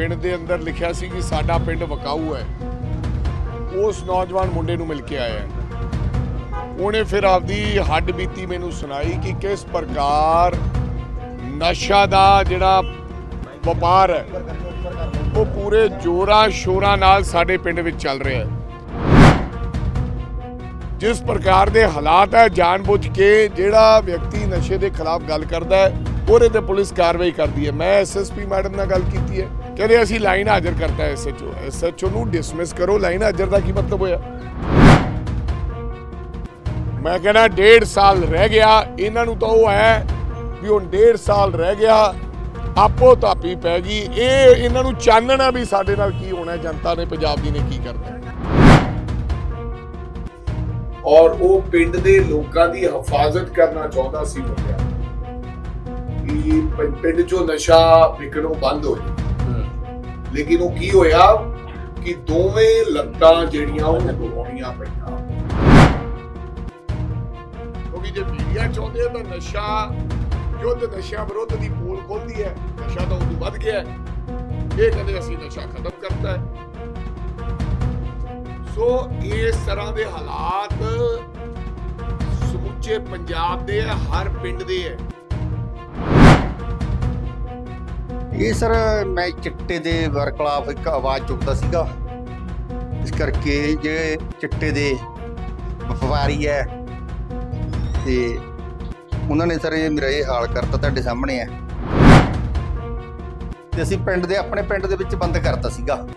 ਪਿੰਡ ਦੇ ਅੰਦਰ ਲਿਖਿਆ ਸੀ ਕਿ ਸਾਡਾ ਪਿੰਡ ਵਕਾਊ ਹੈ। ਉਸ ਨੌਜਵਾਨ ਮੁੰਡੇ ਨੂੰ ਮਿਲ ਕੇ ਆਇਆ। ਉਹਨੇ ਫਿਰ ਆਪਦੀ ਹੱਡ ਬੀਤੀ ਮੈਨੂੰ ਸੁਣਾਈ ਕਿ ਕਿਸ ਪ੍ਰਕਾਰ ਨਸ਼ਾ ਦਾ ਜਿਹੜਾ ਵਪਾਰ ਹੈ, ਉਹ ਪੂਰੇ ਜੋਰਾਂ ਸ਼ੋਰਾਂ ਨਾਲ ਸਾਡੇ ਪਿੰਡ ਵਿੱਚ ਚੱਲ ਰਿਹਾ ਹੈ। ਜਿਸ ਪ੍ਰਕਾਰ ਦੇ ਹਾਲਾਤ ਹੈ, ਜਾਣਬੁੱਝ ਕੇ ਜਿਹੜਾ ਵਿਅਕਤੀ ਨਸ਼ੇ ਦੇ ਖਿਲਾਫ ਗੱਲ ਕਰਦਾ ਹੈ, ਉਹਦੇ ਤੇ ਪੁਲਿਸ ਕਾਰਵਾਈ ਕਰਦੀ ਹੈ। ਮੈਂ ਐਸਐਸਪੀ ਮੈਡਮ ਨਾਲ ਗੱਲ ਕੀਤੀ ਹੈ। ਕਹਿੰਦੇ ਅਸੀਂ ਲਾਈਨ ਹਾਜ਼ਰ ਕਰਤਾ ਹੈ ਐਸਐਚਓ ਐਸਐਚਓ ਨੂੰ ਡਿਸਮਿਸ ਕਰੋ ਲਾਈਨ ਹਾਜ਼ਰ ਦਾ ਕੀ ਮਤਲਬ ਹੋਇਆ? ਮੈਂ ਕਹਿੰਦਾ ਡੇਢ ਸਾਲ ਰਹਿ ਗਿਆ, ਇਹਨਾਂ ਨੂੰ ਤਾਂ ਉਹ ਹੈ ਵੀ ਹੁਣ ਡੇਢ ਸਾਲ ਰਹਿ ਗਿਆ, ਆਪੋ ਤਾਪੀ ਪੈ ਗਈ। ਇਹ ਇਹਨਾਂ ਨੂੰ ਚਾਨਣਾ ਵੀ ਸਾਡੇ ਨਾਲ ਕੀ ਹੋਣਾ, ਜਨਤਾ ਨੇ, ਪੰਜਾਬ ਦੀ ਨੇ ਕੀ ਕਰਨਾ ਔਰ ਉਹ ਪਿੰਡ ਦੇ ਲੋਕਾਂ ਦੀ ਹਿਫਾਜ਼ਤ ਕਰਨਾ ਚਾਹੁੰਦਾ ਸੀ ਮੁੰਡਿਆ ਕਿ ਪਿੰਡ 'ਚੋਂ ਨਸ਼ਾ ਵਿਕਣੋਂ ਬੰਦ ਹੋ ਜਾਏ ਲੇਕਿਨ ਉਹ ਕੀ ਹੋਇਆ ਕਿ ਦੋਵੇਂ ਲੱਤਾਂ ਜਿਹੜੀਆਂ ਉਹ ਦਬਾਉਣੀਆਂ ਪਈਆਂ। ਕਿਉਂਕਿ ਜੇ ਮੀਡੀਆ ਚਾਹੁੰਦੇ ਆ ਤਾਂ ਨਸ਼ਾ, ਯੁੱਧ ਨਸ਼ਾ ਵਿਰੁੱਧ ਦੀ ਪੋਲ ਖੋਲਦੀ ਹੈ। ਨਸ਼ਾ ਤਾਂ ਉਦੋਂ ਵੱਧ ਗਿਆ ਹੈ। ਇਹ ਕਹਿੰਦੇ ਅਸੀਂ ਨਸ਼ਾ ਖਤਮ ਕਰਤਾ ਹੈ। ਸੋ ਇਸ ਤਰ੍ਹਾਂ ਦੇ ਹਾਲਾਤ ਸਮੁੱਚੇ ਪੰਜਾਬ ਦੇ ਹੈ, ਹਰ ਪਿੰਡ ਦੇ ਹੈ। ਇਹ ਸਰ, ਮੈਂ ਚਿੱਟੇ ਦੇ ਵਰਕਲਾਫ ਇੱਕ ਆਵਾਜ਼ ਚੁੱਕਦਾ ਸੀਗਾ। ਇਸ ਕਰਕੇ ਜਿਹੜੇ ਚਿੱਟੇ ਦੇ ਵਪਾਰੀ ਹੈ, ਤੇ ਉਹਨਾਂ ਨੇ ਸਰ ਇਹ ਮੇਰਾ ਇਹ ਹਾਲ ਕਰਤਾ, ਤੁਹਾਡੇ ਸਾਹਮਣੇ ਹੈ। ਤੇ ਅਸੀਂ ਪਿੰਡ ਦੇ, ਆਪਣੇ ਪਿੰਡ ਦੇ ਵਿੱਚ ਬੰਦ ਕਰਤਾ ਸੀਗਾ।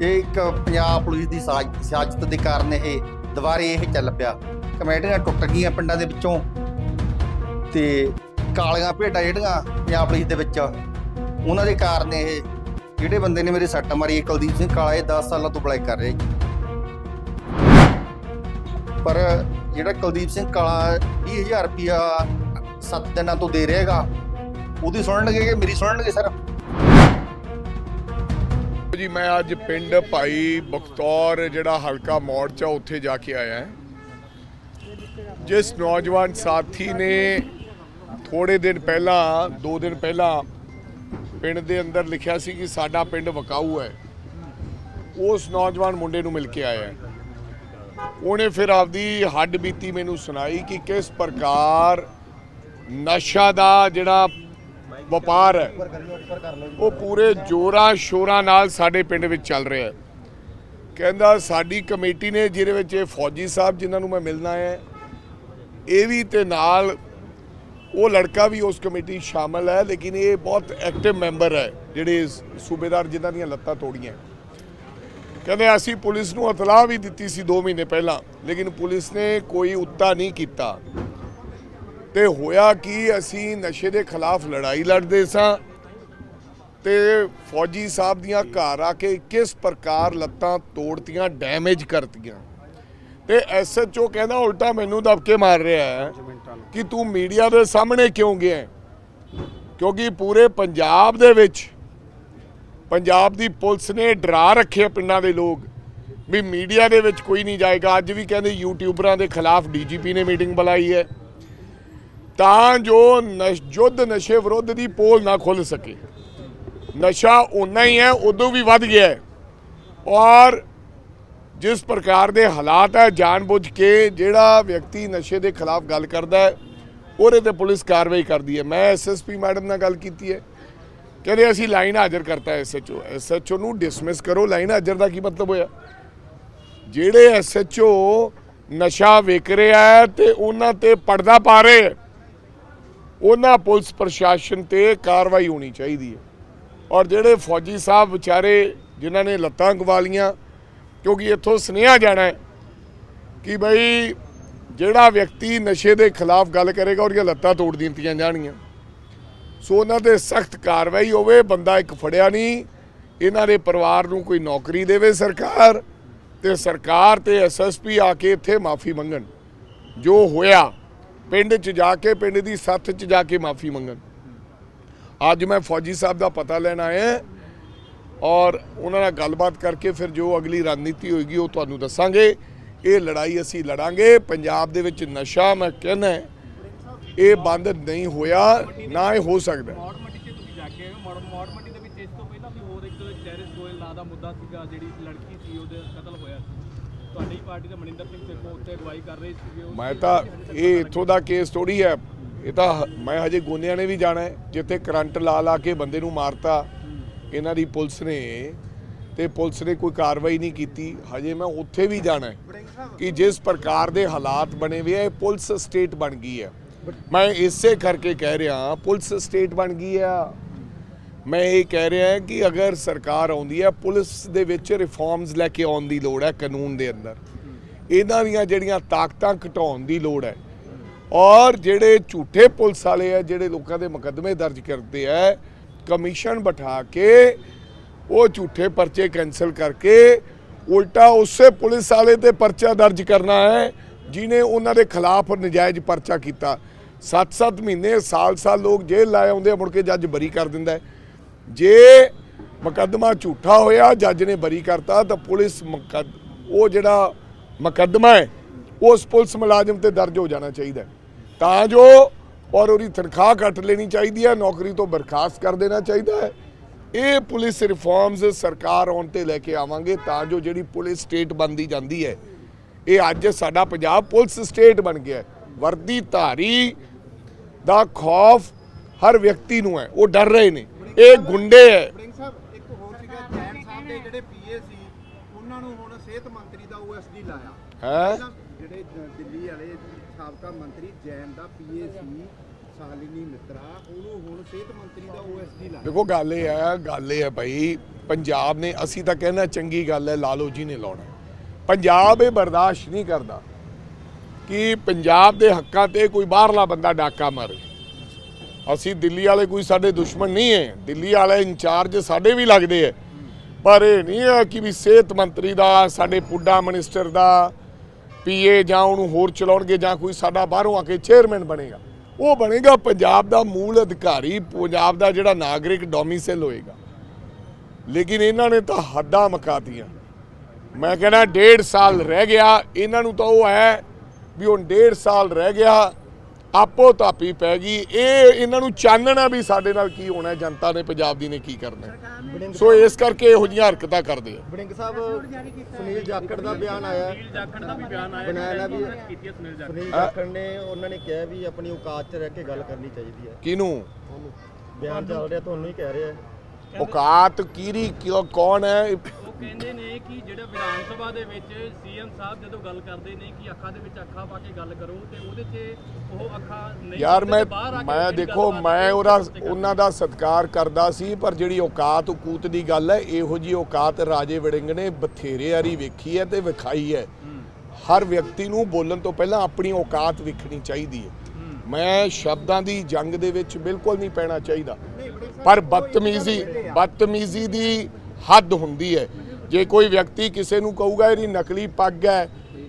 ਇਹ ਇੱਕ ਪੰਜਾਬ ਪੁਲਿਸ ਦੀ ਸਾਜ਼- ਸਿਆਸਤ ਦੇ ਕਾਰਨ ਇਹ ਦੁਬਾਰੇ ਇਹ ਚੱਲ ਪਿਆ। ਕਮੇਟੀਆਂ ਟੁੱਟ ਗਈਆਂ ਪਿੰਡਾਂ ਦੇ ਵਿੱਚੋਂ। ਤੇ ਕਾਲੀਆਂ ਭੇਡਾਂ ਜਿਹੜੀਆਂ ਪੰਜਾਬ ਪੁਲਿਸ ਦੇ ਵਿੱਚ ਉਹਨਾਂ ਦੇ ਕਾਰਨ ਇਹ ਜਿਹੜੇ ਬੰਦੇ ਨੇ ਮੇਰੇ ਸੱਟ ਮਾਰੀ ਕੁਲਦੀਪ ਸਿੰਘ ਕਾਲਾ, ਇਹ 10 ਸਾਲਾਂ ਤੋਂ ਬਲੈਕ ਕਰ ਰਿਹਾ ਜੀ। ਪਰ ਜਿਹੜਾ ਕੁਲਦੀਪ ਸਿੰਘ ਕਾਲਾ 20000 ਰੁਪਿਆ 7 ਦਿਨਾਂ ਤੋਂ ਦੇ ਰਿਹਾਗਾ, ਉਹਦੀ ਸੁਣਨਗੇ ਕਿ ਮੇਰੀ ਸੁਣਨਗੇ ਸਰ? ਜੀ, ਮੈਂ ਅੱਜ ਪਿੰਡ ਭਾਈ ਬਖਤੌਰ ਜਿਹੜਾ ਹਲਕਾ ਮੋਰਚਾ ਉੱਥੇ ਜਾ ਕੇ ਆਇਆ ਹਾਂ। ਜਿਸ ਨੌਜਵਾਨ ਸਾਥੀ ਨੇ ਥੋੜੇ ਦਿਨ ਪਹਿਲਾਂ 2 ਦਿਨ ਪਹਿਲਾਂ ਪਿੰਡ ਦੇ ਅੰਦਰ ਲਿਖਿਆ ਸੀ ਕਿ ਸਾਡਾ ਪਿੰਡ ਵਕਾਊ ਹੈ। ਉਸ ਨੌਜਵਾਨ ਮੁੰਡੇ ਨੂੰ ਮਿਲ ਕੇ ਆਇਆ। ਉਹਨੇ ਫਿਰ ਆਪਦੀ ਹੱਡ ਬੀਤੀ ਮੈਨੂੰ ਸੁਣਾਈ ਕਿ ਕਿਸ ਪ੍ਰਕਾਰ ਨਸ਼ਾ ਦਾ ਜਿਹੜਾ ਵਪਾਰ ਹੈ, ਉਹ ਪੂਰੇ ਜੋਰਾਂ ਸ਼ੋਰਾਂ ਨਾਲ ਸਾਡੇ ਪਿੰਡ ਵਿੱਚ ਚੱਲ ਰਿਹਾ ਹੈ। ਕਹਿੰਦਾ ਸਾਡੀ ਕਮੇਟੀ ਨੇ, ਜਿਹਦੇ ਵਿੱਚ ਇਹ ਫੌਜੀ ਸਾਹਿਬ ਜਿਨ੍ਹਾਂ ਨੂੰ ਮੈਂ ਮਿਲਣਾ ਹੈ ਇਹ ਵੀ ਤੇ ਨਾਲ ਉਹ ਲੜਕਾ ਵੀ ਉਸ ਕਮੇਟੀ 'ਚ ਸ਼ਾਮਲ ਹੈ, ਲੇਕਿਨ ਇਹ ਬਹੁਤ ਐਕਟਿਵ ਮੈਂਬਰ ਹੈ, ਜਿਹੜੇ ਸੂਬੇਦਾਰ ਜਿਨ੍ਹਾਂ ਦੀਆਂ ਲੱਤਾਂ ਤੋੜੀਆਂ। ਕਹਿੰਦੇ ਅਸੀਂ ਪੁਲਿਸ ਨੂੰ ਇਤਲਾਹ ਵੀ ਦਿੱਤੀ ਸੀ 2 ਮਹੀਨੇ ਪਹਿਲਾਂ, ਲੇਕਿਨ ਪੁਲਿਸ ਨੇ ਕੋਈ ਉੱਤਾ ਨਹੀਂ ਕੀਤਾ। ਤੇ ਹੋਇਆ ਕਿ, ਅਸੀਂ ਨਸ਼ੇ ਦੇ ਖਿਲਾਫ ਲੜਾਈ ਲੜਦੇ ਸਾਂ ਤੇ ਫੌਜੀ ਸਾਹਿਬ ਦੀਆਂ ਘਰ ਆ ਕੇ ਕਿਸ ਪ੍ਰਕਾਰ ਲੱਤਾਂ ਤੋੜਤੀਆਂ, ਡੈਮੇਜ ਕਰਤੀਆਂ। ਤੇ ਐਸਐਚਓ ਕਹਿੰਦਾ ਉਲਟਾ ਮੈਨੂੰ ਦਬਕੇ ਮਾਰ ਰਿਹਾ ਹੈ। ਕਿ ਤੂੰ ਮੀਡੀਆ ਦੇ ਸਾਹਮਣੇ ਕਿਉਂ ਗਿਆ? ਕਿਉਂਕਿ ਪੂਰੇ ਪੰਜਾਬ ਦੇ ਵਿੱਚ ਪੰਜਾਬ ਦੀ ਪੁਲਿਸ ਨੇ ਡਰਾ ਰੱਖਿਆ ਪਿੰਡਾਂ ਦੇ ਲੋਕ। ਵੀ ਮੀਡੀਆ ਦੇ ਵਿੱਚ ਕੋਈ ਨਹੀਂ ਜਾਏਗਾ। ਅੱਜ ਵੀ ਕਹਿੰਦੇ ਯੂਟਿਊਬਰਾਂ ਦੇ ਖਿਲਾਫ ਡੀਜੀਪੀ ਨੇ ਮੀਟਿੰਗ ਬੁਲਾਈ ਹੈ। ਤਾਂ ਜੋ ਨਸ਼ ਯੁੱਧ ਨਸ਼ੇ ਵਿਰੁੱਧ ਦੀ ਪੋਲ ਨਾ ਖੁੱਲ ਸਕੇ। ਨਸ਼ਾ ਉਨਾ ਹੀ ਹੈ ਉਦੋਂ ਵੀ ਵੱਧ ਗਿਆ ਹੈ। ਔਰ ਜਿਸ ਪ੍ਰਕਾਰ ਦੇ ਹਾਲਾਤ ਹੈ, ਜਾਣਬੁੱਝ ਕੇ ਜਿਹੜਾ ਵਿਅਕਤੀ ਨਸ਼ੇ ਦੇ ਖਿਲਾਫ ਗੱਲ ਕਰਦਾ ਹੈ, ਉਹਦੇ ਤੇ ਪੁਲਿਸ ਕਾਰਵਾਈ ਕਰਦੀ ਹੈ। ਮੈਂ ਐਸਐਸਪੀ ਮੈਡਮ ਨਾਲ ਗੱਲ ਕੀਤੀ ਹੈ। ਕਹਿੰਦੇ ਅਸੀਂ ਲਾਈਨ ਹਾਜ਼ਰ ਕਰਤਾ ਐਸਐਚਓ ਐਸਐਚਓ ਨੂੰ ਡਿਸਮਿਸ ਕਰੋ। ਲਾਈਨ ਹਾਜ਼ਰ ਦਾ ਕੀ ਮਤਲਬ ਹੋਇਆ? ਜਿਹੜੇ ਐਸਐਚਓ ਨਸ਼ਾ ਵਿਕ ਰਿਹਾ ਹੈ ਤੇ ਉਹਨਾਂ ਤੇ ਪਰਦਾ ਪਾ ਰਹੇ ਹੈ, ਉਹਨਾਂ ਪੁਲਿਸ ਪ੍ਰਸ਼ਾਸਨ ਤੇ ਕਾਰਵਾਈ ਹੋਣੀ ਚਾਹੀਦੀ ਹੈ। ਔਰ ਜਿਹੜੇ ਫੌਜੀ ਸਾਹਿਬ ਵਿਚਾਰੇ, ਜਿਨ੍ਹਾਂ ਨੇ ਲੱਤਾਂ ਗਵਾ ਲੀਆਂ ਕਿਉਂਕਿ ਇੱਥੋਂ ਸੁਨੇਹਾ ਜਾਣਾ ਹੈ ਕਿ ਬਈ ਜਿਹੜਾ ਵਿਅਕਤੀ ਨਸ਼ੇ ਦੇ ਖਿਲਾਫ ਗੱਲ ਕਰੇਗਾ, ਉਹਦੀਆਂ ਲੱਤਾਂ ਤੋੜ ਦਿੱਤੀਆਂ ਜਾਣਗੀਆਂ। ਸੋ ਉਹਨਾਂ ਤੇ ਸਖਤ ਕਾਰਵਾਈ ਹੋਵੇ, ਬੰਦਾ ਇੱਕ ਫੜਿਆ ਨਹੀਂ, ਇਹਨਾਂ ਦੇ ਪਰਿਵਾਰ ਨੂੰ ਕੋਈ ਨੌਕਰੀ ਦੇਵੇ ਸਰਕਾਰ ਤੇ ਸਰਕਾਰ ਤੇ ਐਸਐਸਪੀ ਆ ਕੇ ਇੱਥੇ ਮਾਫੀ ਮੰਗਣ। ਜੋ ਹੋਇਆ, ਪਿੰਡ 'ਚ ਜਾ ਕੇ, ਪਿੰਡ ਦੀ ਸੱਥ 'ਚ ਜਾ ਕੇ ਮਾਫੀ ਮੰਗਣ। ਅੱਜ ਮੈਂ ਫੌਜੀ ਸਾਹਿਬ ਦਾ ਪਤਾ ਲੈਣ ਆਇਆ। ਔਰ ਉਹਨਾਂ ਨਾਲ ਗੱਲਬਾਤ ਕਰਕੇ ਫਿਰ ਜੋ ਅਗਲੀ ਰਣਨੀਤੀ ਹੋਏਗੀ ਉਹ ਤੁਹਾਨੂੰ ਦੱਸਾਂਗੇ। ਇਹ ਲੜਾਈ ਅਸੀਂ ਲੜਾਂਗੇ। ਪੰਜਾਬ ਦੇ ਵਿੱਚ ਨਸ਼ਾ ਮੈਂ ਕਹਿੰਦਾ ਇਹ ਬੰਦ ਨਹੀਂ ਹੋਇਆ ਨਾ ਇਹ ਹੋ ਸਕਦਾ ਮੌੜ ਮੰਡੀ 'ਚ ਤੁਸੀਂ ਜਾ ਕੇ ਆਏ ਹੋ। ਮੌੜ ਮੌੜ ਮੰਡੀ ਦੇ ਵਿੱਚ ਇਸ ਤੋਂ ਪਹਿਲਾਂ ਕਿ ਹੋਰ ਇੱਕ ਚੈਰਿਸ ਗੋਇਲ ਨਾਂ ਦਾ ਮੁੱਦਾ ਸੀਗਾ ਜਿਹੜੀ ਲੜਕੀ ਸੀ ਉਹਦੇ ਕਤਲ ਹੋਇਆ ਸੀ। ਤੁਹਾਡੀ ਪਾਰਟੀ ਦੇ ਮਨਿੰਦਰ ਸਿੰਘ ਸੇਖੋਂ ਉੱਤੇ ਅਗਵਾਈ ਕਰ ਰਹੇ ਸੀਗੇ। ਉਸ ਮੈਂ ਤਾਂ ਇਹ ਇੱਥੋਂ ਦਾ ਕੇਸ ਥੋੜੀ ਹੈ। ਇਹ ਤਾਂ ਮੈਂ ਹਜੇ ਗੋਨਿਆਂ ਨੇ ਵੀ ਜਾਣਾ ਜਿੱਥੇ ਕਰੰਟ ਲਾ ਲਾ ਕੇ ਬੰਦੇ ਨੂੰ ਮਾਰਤਾ ਇਹਨਾਂ ਦੀ ਪੁਲਿਸ ਨੇ ਤੇ ਪੁਲਿਸ ਨੇ ਕੋਈ ਕਾਰਵਾਈ ਨਹੀਂ ਕੀਤੀ। ਹਜੇ ਮੈਂ ਉੱਥੇ ਵੀ ਜਾਣਾ ਕਿ ਜਿਸ ਪ੍ਰਕਾਰ ਦੇ ਹਾਲਾਤ ਬਣੇ ਹੋਏ ਆ, ਇਹ ਪੁਲਿਸ ਸਟੇਟ ਬਣ ਗਈ ਹੈ ਮੈਂ ਇਸੇ ਕਰਕੇ ਕਹਿ ਰਿਹਾ, ਪੁਲਿਸ ਸਟੇਟ ਬਣ ਗਈ ਆ। ਮੈਂ ਇਹ ਕਹਿ ਰਿਹਾ ਕਿ ਅਗਰ ਸਰਕਾਰ ਆਉਂਦੀ ਹੈ ਪੁਲਿਸ ਦੇ ਵਿੱਚ ਰਿਫਾਰਮਸ ਲੈ ਕੇ ਆਉਣ ਦੀ ਲੋੜ ਹੈ ਕਾਨੂੰਨ ਦੇ ਅੰਦਰ। ਇਹਨਾਂ ਦੀਆਂ ਜਿਹੜੀਆਂ ਤਾਕਤਾਂ ਘਟਾਉਣ ਦੀ ਲੋੜ ਹੈ, ਔਰ ਜਿਹੜੇ ਝੂਠੇ ਪੁਲਿਸ ਵਾਲੇ ਆ, ਜਿਹੜੇ ਲੋਕਾਂ ਦੇ ਮੁਕੱਦਮੇ ਦਰਜ ਕਰਦੇ ਆ ਕਮਿਸ਼ਨ ਬਿਠਾ ਕੇ ਉਹ ਝੂਠੇ ਪਰਚੇ ਕੈਨਸਲ ਕਰਕੇ ਉਲਟਾ ਉਸੇ ਪੁਲਿਸ ਵਾਲੇ ਤੇ ਪਰਚਾ ਦਰਜ ਕਰਨਾ ਹੈ ਜਿਨੇ ਉਹਨਾਂ ਦੇ ਖਿਲਾਫ ਨਜਾਇਜ਼ ਪਰਚਾ ਕੀਤਾ। 7-7 ਮਹੀਨੇ, ਸਾਲ-ਸਾਲ ਲੋਕ ਜੇਲ੍ਹ ਲਾਏ ਆਉਂਦੇ ਮੁੜ ਕੇ ਜੱਜ ਬਰੀ ਕਰ ਦਿੰਦਾ ਜੇ ਮੁਕੱਦਮਾ ਝੂਠਾ ਹੋਇਆ, ਜੱਜ ਨੇ ਬਰੀ ਕਰਤਾ, ਤਾਂ ਪੁਲਿਸ ਮੁਕੱਦ- ਉਹ ਜਿਹੜਾ ਮੁਕੱਦਮਾ ਹੈ, ਉਸ ਪੁਲਿਸ ਮੁਲਾਜ਼ਮ ਤੇ ਦਰਜ ਹੋ ਜਾਣਾ ਚਾਹੀਦਾ ਤਾਂ ਜੋ ਔਰ ਉਹਦੀ ਤਨਖਾਹ ਕੱਟ ਲੈਣੀ ਚਾਹੀਦੀ ਹੈ, ਨੌਕਰੀ ਤੋਂ ਬਰਖਾਸਤ ਕਰ ਦੇਣਾ ਚਾਹੀਦਾ ਹੈ। ਇਹ ਪੁਲਿਸ ਰਿਫਾਰਮਸ ਸਰਕਾਰ ਆਉਣ ਤੇ ਲੈ ਕੇ ਆਵਾਂਗੇ ਤਾਂ ਜੋ ਜਿਹੜੀ ਪੁਲਿਸ ਸਟੇਟ ਬਣਦੀ ਜਾਂਦੀ ਹੈ, ਇਹ ਅੱਜ ਸਾਡਾ ਪੰਜਾਬ ਪੁਲਿਸ ਸਟੇਟ ਬਣ ਗਿਆ ਹੈ। ਵਰਦੀ ਧਾਰੀ ਦਾ ਖੌਫ ਹਰ ਵਿਅਕਤੀ ਨੂੰ ਹੈ, ਉਹ ਡਰ ਰਹੇ ਨੇ। ਇਹ ਗੁੰਡੇ ਹੈ। ਬ੍ਰਿੰਗ ਸਾਹਿਬ, ਇੱਕ ਹੋਰ ਸੀਗਾ, ਜੈਨ ਸਾਹਿਬ ਦੇ ਜਿਹੜੇ ਪੀਏ ਸੀ, ਉਹਨਾਂ ਨੂੰ ਹੁਣ ਸਿਹਤ ਮੰਤਰੀ ਦਾ ਓਐਸਡੀ ਲਾਇਆ। ਹੈ? ਜਿਹੜੇ ਜ- ਦਿੱਲੀ ਵਾਲੇ ਸਾਬਕਾ ਮੰਤਰੀ ਜੈਨ ਦਾ ਪੀਏ ਸੀ ਸਾਲਿਨੀ ਮਿੱਤਰਾ ਉਹਨੂੰ ਹੁਣ ਸਿਹਤ ਮੰਤਰੀ ਦਾ ਓਐਸਡੀ ਲਾਇਆ। ਦੇਖੋ ਗੱਲ ਇਹ ਹੈ ਗੱਲ ਇਹ ਹੈ ਭਾਈ ਪੰਜਾਬ ਨੇ ਅਸੀਂ ਤਾਂ ਕਹਿੰਦਾ ਚੰਗੀ ਗੱਲ ਹੈ ਲਾਲੋ ਜੀ ਨੇ ਲਾਉਣਾ। ਪੰਜਾਬ ਇਹ ਬਰਦਾਸ਼ਤ ਨਹੀਂ ਕਰਦਾ ਕਿ ਪੰਜਾਬ ਦੇ ਹੱਕਾਂ ਤੇ ਕੋਈ ਬਾਹਰਲਾ ਬੰਦਾ ਡਾਕਾ ਮਾਰੇ। ਅਸੀਂ ਦਿੱਲੀ ਵਾਲੇ ਕੋਈ ਸਾਡੇ ਦੁਸ਼ਮਣ ਨਹੀਂ ਹੈ। ਦਿੱਲੀ ਵਾਲੇ ਇੰਚਾਰਜ ਸਾਡੇ ਵੀ ਲੱਗਦੇ ਹੈ। ਪਰ ਇਹ ਨਹੀਂ ਹੈ ਕਿ ਵੀ ਸਿਹਤ ਮੰਤਰੀ ਦਾ, ਸਾਡੇ ਪੁੱਡਾ ਮਿਨਿਸਟਰ ਦਾ, ਪੀਏ ਜਾਂ ਉਹਨੂੰ ਹੋਰ ਚਲਾਉਣਗੇ ਜਾਂ ਕੋਈ ਸਾਡਾ ਬਾਹਰੋਂ ਆ ਕੇ ਚੇਅਰਮੈਨ ਬਣੇਗਾ। ਉਹ ਬਣੇਗਾ ਪੰਜਾਬ ਦਾ ਮੂਲ ਅਧਿਕਾਰੀ, ਪੰਜਾਬ ਦਾ ਜਿਹੜਾ ਨਾਗਰਿਕ ਡੋਮਿਸਾਈਲ ਹੋਏਗਾ। ਲੇਕਿਨ ਇਹਨਾਂ ਨੇ ਤਾਂ ਹੱਦਾਂ ਮਕਾਤੀਆਂ। ਮੈਂ ਕਹਿੰਦਾ ਡੇਢ ਸਾਲ ਰਹਿ ਗਿਆ, ਇਹਨਾਂ ਨੂੰ ਤਾਂ ਉਹ ਹੈ ਵੀ ਹੁਣ ਡੇਢ ਸਾਲ ਰਹਿ ਗਿਆ ਆਪੋ ਤਾਪੀ ਪੈ ਗਈ। ਇਹ ਇਹਨਾਂ ਨੂੰ ਚਾਨਣਾ ਵੀ ਸਾਡੇ ਨਾਲ ਕੀ ਹੋਣਾ ਹੈ, ਜਨਤਾ ਨੇ ਪੰਜਾਬ ਦੀ ਨੇ ਕੀ ਕਰਨਾ। ਸੋ ਇਸ ਕਰਕੇ ਇਹੋ ਜਿਹੀਆਂ ਹਰਕਤਾਂ ਕਰਦੇ ਆ। ਬੜਿੰਗ ਸਾਹਿਬ ਸੁਨੀਲ ਜਾਖੜ ਦਾ ਬਿਆਨ ਆਇਆ ਸੁਨੀਲ ਜਾਖੜ ਦਾ ਵੀ ਬਿਆਨ ਆਇਆ। ਬਣਾਇਆ ਨਾ ਵੀ- ਕੀਤੀ ਹੈ ਸੁਨੀਲ ਜਾਖੜ। ਸੁਨੀਲ ਜਾਖੜ ਨੇ ਉਹਨਾਂ ਨੇ ਕਿਹਾ ਵੀ ਆਪਣੀ ਔਕਾਤ 'ਚ ਰਹਿ ਕੇ ਗੱਲ ਕਰਨੀ ਚਾਹੀਦੀ ਹੈ। ਕਿਹਨੂੰ? ਬਿਆਨ ਚੱਲ ਰਿਹਾ ਤੁਹਾਨੂੰ ਹੀ ਕਹਿ ਰਿਹਾ ਔਕਾਤ ਕੀਰੀ ਕੌਣ ਹੈ? ਕਹਿੰਦੇ ਨੇ ਕਿ ਜਿਹੜਾ ਵਿਧਾਨ ਸਭਾ ਦੇ ਵਿੱਚ ਸੀਐਮ ਸਾਹਿਬ ਜਦੋਂ ਗੱਲ ਕਰਦੇ ਨੇ ਕਿ ਅੱਖਾਂ ਦੇ ਵਿੱਚ ਅੱਖਾਂ ਪਾ ਕੇ ਗੱਲ ਕਰੋ ਤੇ ਉਹਦੇ 'ਚ ਉਹ ਅੱਖਾਂ ਨਹੀਂ ਯਾਰ ਮੈਂ ਮੈਂ ਦੇਖੋ ਮੈਂ ਉਹਦਾ। ਉਹਨਾਂ ਦਾ ਸਤਿਕਾਰ ਕਰਦਾ ਸੀ ਪਰ ਜਿਹੜੀ ਔਕਾਤ ਉਕੂਤ ਦੀ ਗੱਲ ਹੈ ਇਹੋ ਜੀ ਔਕਾਤ ਰਾਜੇ ਵੜਿੰਗ ਨੇ ਬਥੇਰੇ ਵਾਰੀ ਵੇਖੀ ਹੈ ਤੇ ਵਿਖਾਈ ਹੈ। ਹਰ ਵਿਅਕਤੀ ਨੂੰ ਬੋਲਣ ਤੋਂ ਪਹਿਲਾਂ ਆਪਣੀ ਔਕਾਤ ਵਿਖਣੀ ਚਾਹੀਦੀ ਹੈ। ਮੈਂ ਸ਼ਬਦਾਂ ਦੀ ਜੰਗ ਦੇ ਵਿੱਚ ਬਿਲਕੁਲ ਨਹੀਂ ਪੈਣਾ ਚਾਹੀਦਾ। ਪਰ ਬਦਤਮੀਜ਼ੀ ਬਦਤਮੀਜ਼ੀ ਦੀ ਹੱਦ ਹੁੰਦੀ ਹੈ। ਜੇ ਕੋਈ ਵਿਅਕਤੀ ਕਿਸੇ ਨੂੰ ਕਹੂਗਾ ਇਹਦੀ ਨਕਲੀ ਪੱਗ ਹੈ,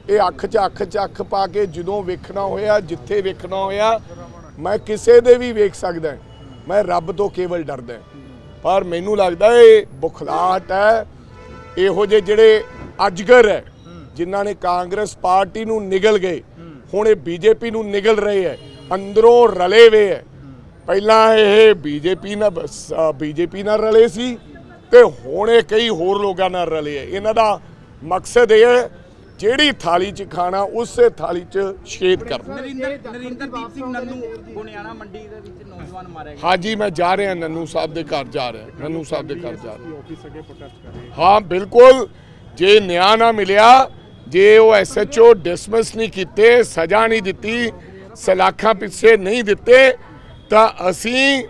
ਇਹ ਅੱਖ 'ਚ ਅੱਖ 'ਚ ਅੱਖ ਪਾ ਕੇ ਜਦੋਂ ਵੇਖਣਾ ਹੋਇਆ, ਜਿੱਥੇ ਵੇਖਣਾ ਹੋਇਆ, ਮੈਂ ਕਿਸੇ ਦੇ ਵੀ ਵੇਖ ਸਕਦਾ ਮੈਂ ਰੱਬ ਤੋਂ ਕੇਵਲ ਡਰਦਾ ਪਰ ਮੈਨੂੰ ਲੱਗਦਾ ਇਹ ਬੁਖਲਾਹਟ ਹੈ। ਇਹੋ ਜਿਹੇ ਜਿਹੜੇ ਅਜਗਰ ਹੈ, ਜਿਨ੍ਹਾਂ ਨੇ ਕਾਂਗਰਸ ਪਾਰਟੀ ਨੂੰ ਨਿਗਲ ਗਏ, ਹੁਣ ਇਹ ਬੀਜੇਪੀ ਨੂੰ ਨਿਗਲ ਰਹੇ ਹੈ, ਅੰਦਰੋਂ ਰਲੇ ਵੇ ਹੈ। ਪਹਿਲਾਂ ਇਹ ਬੀਜੇਪੀ ਨਾਲ ਬੀਜੇਪੀ ਨਾਲ ਰਲੇ ਸੀ ਤੇ ਹੁਣ ਇਹ ਕਈ ਹੋਰ ਲੋਕਾਂ ਨਾਲ ਰਲੇ ਇਹਨਾਂ ਦਾ ਮਕਸਦ ਇਹ ਹੈ ਜਿਹੜੀ ਥਾਲੀ 'ਚ ਖਾਣਾ ਉਸੇ ਥਾਲੀ 'ਚ ਛੇਦ ਕਰਨਾ। ਨਰਿੰਦਰ ਨਰਿੰਦਰਦੀਪ ਸਿੰਘ ਨੰਨੂ ਗੁਣਿਆਣਾ ਮੰਡੀ ਦੇ ਵਿੱਚ ਨੌਜਵਾਨ ਮਾਰਿਆ ਗਿਆ ਹਾਂਜੀ ਮੈਂ ਜਾ ਰਿਹਾ ਨੰਨੂ ਸਾਹਿਬ ਦੇ ਘਰ ਜਾ ਰਿਹਾ। ਨੰਨੂ ਸਾਹਿਬ ਦੇ ਘਰ ਜਾ ਰਿਹਾ। ਹਾਂ। ਬਿਲਕੁਲ। ਜੇ ਨਿਆਂ ਨਾ ਮਿਲਿਆ ਜੇ ਉਹ ਐਸਐਚਓ ਡਿਸਮਿਸ ਨਹੀਂ ਕੀਤੇ ਸਜ਼ਾ ਨਹੀਂ ਦਿੱਤੀ ਸਲਾਖਾਂ ਪਿੱਛੇ ਨਹੀਂ ਦਿੱਤੇ ਤਾਂ ਅਸੀਂ